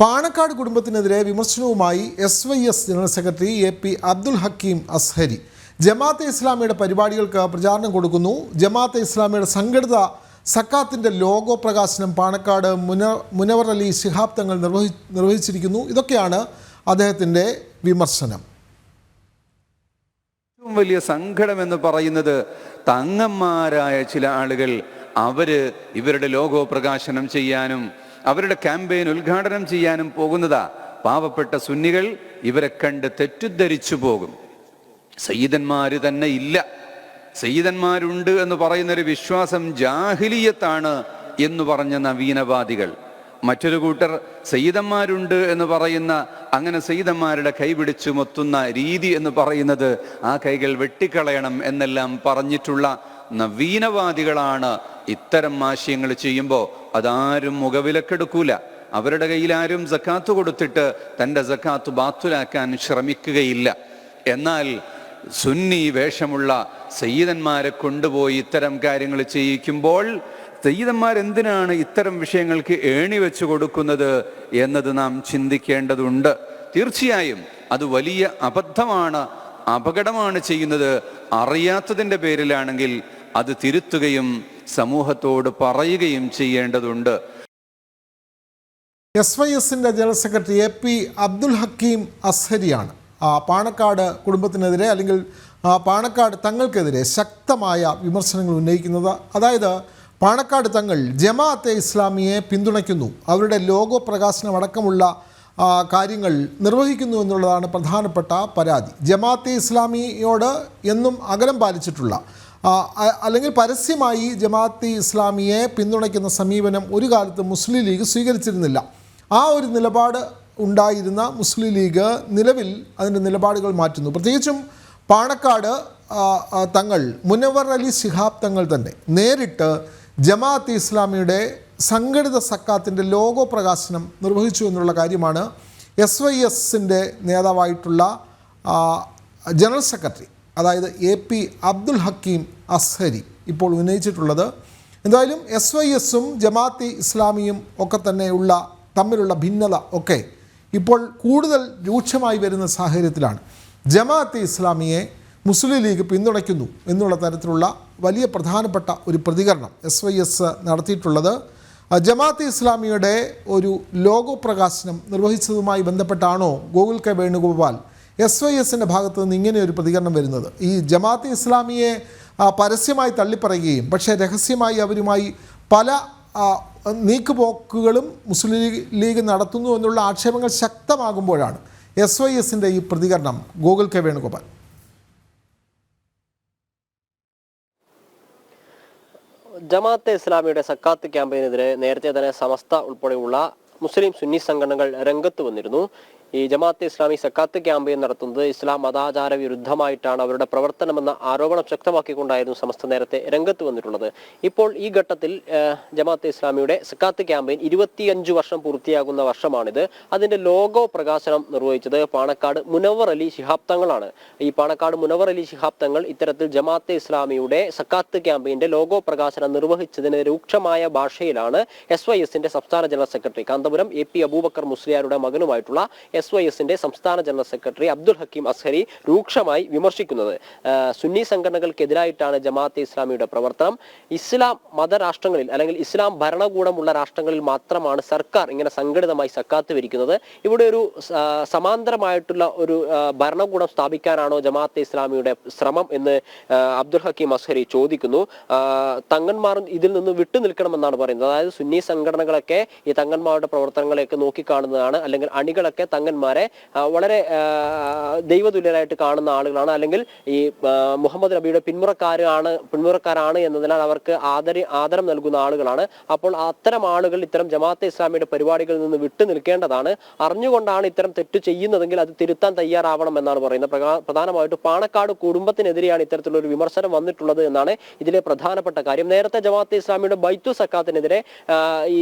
പാണക്കാട് കുടുംബത്തിനെതിരെ വിമർശനവുമായി S Y S general secretary A P Abdul Hakeem Azhari. Jamaate ഇസ്ലാമിയുടെ പരിപാടികൾക്ക് പ്രചാരണം കൊടുക്കുന്നു. ജമാഅത്തെ ഇസ്ലാമിയുടെ സംഘടിത സക്കാത്തിന്റെ ലോഗോ പ്രകാശനം പാണക്കാട് മുന മുനവർ അലി ശിഹാബ് തങ്ങൾ നിർവഹി നിർവഹിച്ചിരിക്കുന്നു. ഇതൊക്കെയാണ് അദ്ദേഹത്തിന്റെ വിമർശനം. ഏറ്റവും വലിയ സങ്കടം എന്ന് പറയുന്നത് തങ്ങന്മാരായ ചില ആളുകൾ അവർ ഇവരുടെ ലോഗോ പ്രകാശനം ചെയ്യാനും അവരുടെ ക്യാമ്പയിൻ ഉദ്ഘാടനം ചെയ്യാനും പോകുന്നതാ. പാവപ്പെട്ട സുന്നികൾ ഇവരെ കണ്ട് തെറ്റിദ്ധരിച്ചു പോകും. സയ്യിദന്മാര് തന്നെ ഇല്ല. സയ്യിദന്മാരുണ്ട് എന്ന് പറയുന്നൊരു വിശ്വാസം ജാഹിലിയത്താണ് എന്ന് പറഞ്ഞ നവീനവാദികൾ. മറ്റൊരു കൂട്ടർ സയ്യിദന്മാരുണ്ട് എന്ന് പറയുന്ന അങ്ങനെ സയ്യിദന്മാരുടെ കൈപിടിച്ചു മൊത്തുന്ന രീതി എന്ന് പറയുന്നത് ആ കൈകൾ വെട്ടിക്കളയണം എന്നെല്ലാം പറഞ്ഞിട്ടുള്ള നവീനവാദികളാണ് ഇത്തരം ആശയങ്ങൾ ചെയ്യുമ്പോൾ അതാരും മുഖവിലക്കെടുക്കൂല. അവരുടെ കയ്യിൽ ആരും സക്കാത്ത് കൊടുത്തിട്ട് തന്റെ സക്കാത്ത് ബാത്തുലാക്കാൻ ശ്രമിക്കുകയില്ല. എന്നാൽ സുന്നി വേഷമുള്ള സയ്യിദന്മാരെ കൊണ്ടുപോയി ഇത്തരം കാര്യങ്ങൾ ചെയ്യിക്കുമ്പോൾ സയ്യിദന്മാർ എന്തിനാണ് ഇത്തരം വിഷയങ്ങൾക്ക് ഏണി വെച്ച് കൊടുക്കുന്നത് എന്നത് നാം ചിന്തിക്കേണ്ടതുണ്ട്. തീർച്ചയായും അത് വലിയ അബദ്ധമാണ് അപകടമാണ് ചെയ്യുന്നത് അറിയാത്തതിന്റെ പേരിലാണെങ്കിൽ അത് തിരുത്തുകയും സമൂഹത്തോട് പറയുകയും ചെയ്യേണ്ടതുണ്ട്. എസ് വൈ എസിന്റെ general secretary A P Abdul Hakeem അസ്ഹരിയാണ്. ആ, പാണക്കാട് കുടുംബത്തിനെതിരെ അല്ലെങ്കിൽ പാണക്കാട് തങ്ങൾക്കെതിരെ ശക്തമായ വിമർശനങ്ങൾ ഉന്നയിക്കുന്നത് അതായത് പാണക്കാട് തങ്ങൾ ജമാഅത്തെ ഇസ്ലാമിയെ പിന്തുണയ്ക്കുന്നു. അവരുടെ ലോഗോ പ്രകാശനം അടക്കമുള്ള കാര്യങ്ങൾ നിർവഹിക്കുന്നു എന്നുള്ളതാണ് പ്രധാനപ്പെട്ട പരാതി. ജമാഅത്തെ ഇസ്ലാമിയോട് എന്നും അകലം പാലിച്ചിട്ടുള്ള അല്ലെങ്കിൽ പരസ്യമായി ജമാഅത്തെ ഇസ്ലാമിയെ പിന്തുണയ്ക്കുന്ന സമീപനം ഒരു കാലത്ത് മുസ്ലിം ലീഗ് സ്വീകരിച്ചിരുന്നില്ല. ആ ഒരു നിലപാട് ഉണ്ടായിരുന്ന മുസ്ലിം ലീഗ് നിലവിൽ അതിന്റെ നിലപാടുകൾ മാറ്റുന്നു. പ്രത്യേകിച്ചും പാണക്കാട് തങ്ങൾ മുനവർ അലി ശിഹാബ് തങ്ങൾ തന്നെ നേരിട്ട് ജമാഅത്തെ ഇസ്ലാമിയുടെ സംഘടിത സക്കാത്തിന്റെ ലോഗോ പ്രകാശനം നിർവഹിച്ചു എന്നുള്ള കാര്യമാണ് എസ് വൈ എസിന്റെ നേതാവായിട്ടുള്ള ജനറൽ സെക്രട്ടറി അതായത് എ പി അബ്ദുൽ ഹക്കീം അസ്ഹരി ഇപ്പോൾ ഉന്നയിച്ചിട്ടുള്ളത്. എന്തായാലും എസ് വൈ എസും ജമാഅത്തി ഇസ്ലാമിയും ഒക്കെ തന്നെയുള്ള തമ്മിലുള്ള ഭിന്നത ഒക്കെ ഇപ്പോൾ കൂടുതൽ രൂക്ഷമായി വരുന്ന സാഹചര്യത്തിലാണ്. ജമാഅത്തെ ഇസ്ലാമിയെ മുസ്ലിം ലീഗ് പിന്തുണയ്ക്കുന്നു എന്നുള്ള തരത്തിലുള്ള വലിയ പ്രധാനപ്പെട്ട ഒരു പ്രതികരണം എസ് വൈ എസ് നടത്തിയിട്ടുള്ളത്. ജമാഅത്തെ ഇസ്ലാമിയുടെ ഒരു ലോഗോ പ്രകാശനം നിർവഹിച്ചതുമായി ബന്ധപ്പെട്ടാണോ Gokul K Venugopal S Y എസിന്റെ ഭാഗത്തു നിന്ന് ഇങ്ങനെ ഒരു പ്രതികരണം വരുന്നത്? ഈ ജമാഅത്ത് ഇസ്ലാമിയെ പരസ്യമായി തള്ളിപ്പറയുകയും പക്ഷേ രഹസ്യമായി അവരുമായി പല നീക്കുപോക്കുകളും മുസ്ലിം ലീഗ് നടത്തുന്നു എന്നുള്ള ആക്ഷേപങ്ങൾ ശക്തമാകുമ്പോഴാണ് എസ് വൈ എസിന്റെ ഈ പ്രതികരണം ഗോകുൽ കെ വേണുഗോപാൽ. ജമാഅത്തെ ഇസ്ലാമിയുടെ സക്കാത്ത് ക്യാമ്പയിനെതിരെ നേരത്തെ തന്നെ സമസ്ത ഉൾപ്പെടെയുള്ള മുസ്ലിം സുന്നി സംഘടനകൾ രംഗത്ത് വന്നിരുന്നു. ഈ ജമാഅത്തെ ഇസ്ലാമി സക്കാത്ത് ക്യാമ്പയിൻ നടത്തുന്നത് ഇസ്ലാം മതാചാര വിരുദ്ധമായിട്ടാണ് അവരുടെ പ്രവർത്തനമെന്ന ആരോപണം ശക്തമാക്കിക്കൊണ്ടായിരുന്നു സമസ്ത നേരത്തെ രംഗത്ത് വന്നിട്ടുള്ളത്. ഇപ്പോൾ ഈ ഘട്ടത്തിൽ ജമാഅത്തെ ഇസ്ലാമിയുടെ സക്കാത്ത് ക്യാമ്പയിൻ ഇരുപത്തിയഞ്ചു വർഷം പൂർത്തിയാകുന്ന വർഷമാണിത്. അതിന്റെ ലോഗോ പ്രകാശനം നിർവഹിച്ചത് പാണക്കാട് മുനവർ അലി ശിഹാബ് തങ്ങളാണ്. ഈ പാണക്കാട് മുനവർ അലി ശിഹാബ് തങ്ങൾ ഇത്തരത്തിൽ ജമാഅത്തെ ഇസ്ലാമിയുടെ സക്കാത്ത് ക്യാമ്പയിന്റെ ലോഗോ പ്രകാശനം നിർവഹിച്ചതിന് രൂക്ഷമായ ഭാഷയിലാണ് എസ് വൈ എസിന്റെ സംസ്ഥാന general secretary. Kanthapuram A P Aboobacker മുസ്ലിയാരുടെ മകനുമായിട്ടുള്ള എസ് വൈ എസിന്റെ സംസ്ഥാന ജനറൽ സെക്രട്ടറി അബ്ദുൽ ഹക്കീം അസ്ഹരി രൂക്ഷമായി വിമർശിക്കുന്നത്. സുന്നി സംഘടനകൾക്കെതിരായിട്ടാണ് ജമാഅത്തെ ഇസ്ലാമിയുടെ പ്രവർത്തനം. ഇസ്ലാം മതരാഷ്ട്രങ്ങളിൽ അല്ലെങ്കിൽ ഇസ്ലാം ഭരണകൂടമുള്ള രാഷ്ട്രങ്ങളിൽ മാത്രമാണ് സർക്കാർ ഇങ്ങനെ സംഘടിതമായി സക്കാത്ത് വിരിക്കുന്നത്. ഇവിടെ ഒരു സമാന്തരമായിട്ടുള്ള ഒരു ഭരണകൂടം സ്ഥാപിക്കാനാണോ ജമാഅത്തെ ഇസ്ലാമിയുടെ ശ്രമം എന്ന് അബ്ദുൽ ഹക്കീം അസ്ഹരി ചോദിക്കുന്നു. തങ്ങന്മാർ ഇതിൽ നിന്ന് വിട്ടു നിൽക്കണമെന്നാണ് പറയുന്നത്. അതായത് സുന്നി സംഘടനകളൊക്കെ ഈ തങ്ങന്മാരുടെ പ്രവർത്തനങ്ങളെയൊക്കെ നോക്കിക്കാണുന്നതാണ്. അല്ലെങ്കിൽ അണികളൊക്കെ തങ്ങന്മാരെ ആ, വളരെ ദൈവതുല്യരായിട്ട് കാണുന്ന ആളുകളാണ്. അല്ലെങ്കിൽ ഈ മുഹമ്മദ് നബിയുടെ പിന്മുറക്കാരാണ് പിന്മുറക്കാരാണ് എന്നതിനാൽ അവർക്ക് ആദരി ആദരം നൽകുന്ന ആളുകളാണ്. അപ്പോൾ അത്തരം ആളുകൾ ഇത്തരം ജമാഅത്തെ ഇസ്ലാമിയുടെ പരിപാടികളിൽ നിന്ന് വിട്ടു നിൽക്കേണ്ടതാണ്. അറിഞ്ഞുകൊണ്ടാണ് ഇത്തരം തെറ്റ് ചെയ്യുന്നതെങ്കിൽ അത് തിരുത്താൻ തയ്യാറാവണം എന്നാണ് പറയുന്നത്. പ്രധാനമായിട്ടും പാണക്കാട് കുടുംബത്തിനെതിരെയാണ് ഇത്തരത്തിലുള്ള ഒരു വിമർശനം വന്നിട്ടുള്ളത് എന്നാണ് ഇതിലെ പ്രധാനപ്പെട്ട കാര്യം. നേരത്തെ ജമാഅത്തെ ഇസ്ലാമിയുടെ ബൈത്തു സക്കാത്തിനെതിരെ ഈ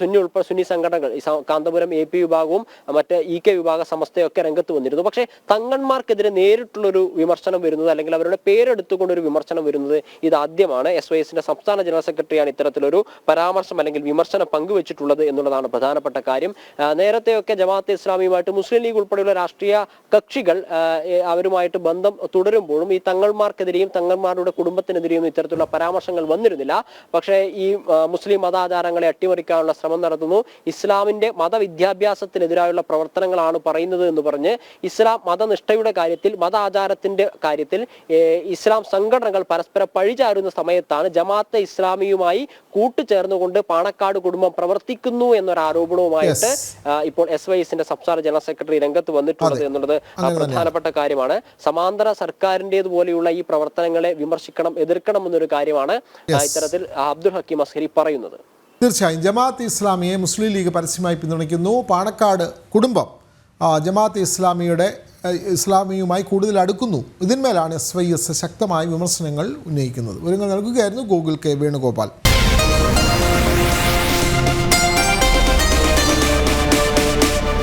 സുന്നി ഉൾപ്പെടെ സുന്നി സംഘടനകൾ കാന്തപുരം എ പി വിഭാഗവും മറ്റ് ഇ കെ വിഭാഗ സമസ്തയൊക്കെ രംഗത്ത് വന്നിരുന്നു. പക്ഷേ തങ്ങന്മാർക്കെതിരെ നേരിട്ടുള്ളൊരു വിമർശനം വരുന്നത് അല്ലെങ്കിൽ അവരുടെ പേരെടുത്തുകൊണ്ട് ഒരു വിമർശനം വരുന്നത് ഇതാദ്യമാണ്. എസ് വൈ എസിന്റെ സംസ്ഥാന ജനറൽ സെക്രട്ടറിയാണ് ഇത്തരത്തിലൊരു പരാമർശം അല്ലെങ്കിൽ വിമർശനം പങ്കുവച്ചിട്ടുള്ളത് എന്നുള്ളതാണ് പ്രധാനപ്പെട്ട കാര്യം. നേരത്തെയൊക്കെ ജമാഅത്തെ ഇസ്ലാമിയുമായിട്ട് മുസ്ലിം ലീഗ് ഉൾപ്പെടെയുള്ള രാഷ്ട്രീയ കക്ഷികൾ അവരുമായിട്ട് ബന്ധം തുടരുമ്പോഴും ഈ തങ്ങൾമാർക്കെതിരെയും തങ്ങന്മാരുടെ കുടുംബത്തിനെതിരെയും ഇത്തരത്തിലുള്ള പരാമർശങ്ങൾ വന്നിരുന്നില്ല. പക്ഷേ ഈ മുസ്ലിം മതാചാരങ്ങളെ അട്ടിമറിക്കാനുള്ള ശ്രമം നടത്തുന്നു. ഇസ്ലാമിന്റെ മതവിദ്യാഭ്യാസത്തിനെതിരായുള്ള പ്രവർത്തനങ്ങളാണ് പറയുന്നത് എന്ന് പറഞ്ഞ് ഇസ്ലാം മതനിഷ്ഠയുടെ കാര്യത്തിൽ മത ആചാരത്തിന്റെ കാര്യത്തിൽ ഇസ്ലാം സംഘടനകൾ പരസ്പരം പഴിചാരുന്ന സമയത്താണ് ജമാഅത്തെ ഇസ്ലാമിയുമായി കൂട്ടുചേർന്നുകൊണ്ട് പാണക്കാട് കുടുംബം പ്രവർത്തിക്കുന്നു എന്നൊരു ആരോപണവുമായിട്ട് ഇപ്പോൾ എസ് വൈ എസിന്റെ സംസ്ഥാന ജനറൽ സെക്രട്ടറി രംഗത്ത് വന്നിട്ടുള്ളത് എന്നുള്ളത് പ്രധാനപ്പെട്ട കാര്യമാണ്. സമാന്തര സർക്കാരിന്റെതുപോലെയുള്ള ഈ പ്രവർത്തനങ്ങളെ വിമർശിക്കണം എതിർക്കണം എന്നൊരു കാര്യമാണ് ഇത്തരത്തിൽ അബ്ദുൽ ഹക്കീം അസ്ഹരി പറയുന്നത്. തീർച്ചയായും. ജമാഅത്ത് ഇസ്ലാമിയെ മുസ്ലിം ലീഗ് പരസ്യമായി പിന്തുണയ്ക്കുന്നു. പാണക്കാട് കുടുംബം ജമാഅത്ത് ഇസ്ലാമിയുടെ ഇസ്ലാമിയുമായി കൂടുതൽ അടുക്കുന്നു. ഇതിന്മേലാണ് എസ് വൈ എസ് ശക്തമായ വിമർശനങ്ങൾ ഉന്നയിക്കുന്നത്. വിവരങ്ങൾ നൽകുകയായിരുന്നു ഗൂഗിൾ കെ വേണുഗോപാൽ.